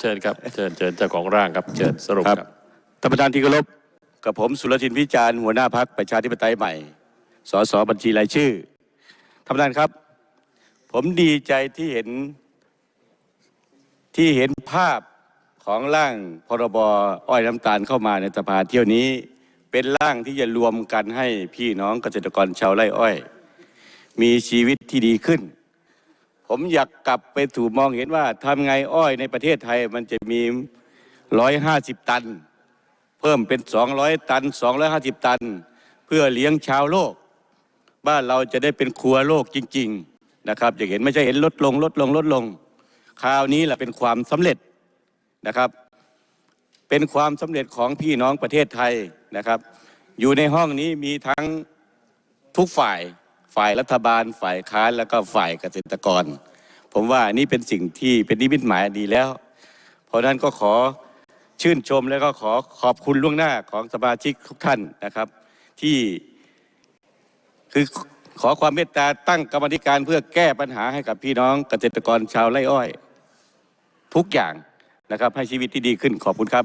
เชิญครับ เชิญเชิญเจ้าของร่างครับ เชิญสรุปครับ ท่านประธานที่เคารพกับผมสุรทินพิจารณ์หัวหน้าพักประชาธิปไตยใหม่ สสบัญชีรายชื่อ ท่านประธานครับ ผมดีใจที่เห็นที่เห็นภาพของร่างพรบอ้อยน้ำตาลเข้ามาในสภาเที่ยวนี้ เป็นร่างที่จะรวมกันให้พี่น้องเกษตรกรชาวไร่อ้อย มีชีวิตที่ดีขึ้น ผมอยากกลับไปถูมองเห็นว่าทำไงอ้อยในประเทศไทยมันจะมีร้อยห้าสิบตัน เพิ่มเป็นสองร้อยตันสองร้อยห้าสิบตัน เพื่อเลี้ยงชาวโลก บ้านเราจะได้เป็นครัวโลกจริง ๆนะครับอย่าเห็นไม่ใช่เห็นลดลงลดลงลดลง คราวนี้แหละเป็นความสำเร็จนะครับ เป็นความสำเร็จของพี่น้องประเทศไทยนะครับ อยู่ในห้องนี้มีทั้งทุกฝ่าย ฝ่ายรัฐบาล ฝ่ายค้านแล้วก็ฝ่ายเกษตรกร ผมว่านี่เป็นสิ่งที่เป็นนิมิตหมายดีแล้ว เพราะนั้นก็ขอชื่นชมแล้วก็ขอขอบคุณล่วงหน้าของสมาชิกทุกท่านนะครับ ที่คือขอความเมตตาตั้งกรรมธิการเพื่อแก้ปัญหาให้กับพี่น้องเกษตรกรชาวไร่อ้อย ทุกอย่างนะครับให้ชีวิตที่ดีขึ้นขอบคุณครับ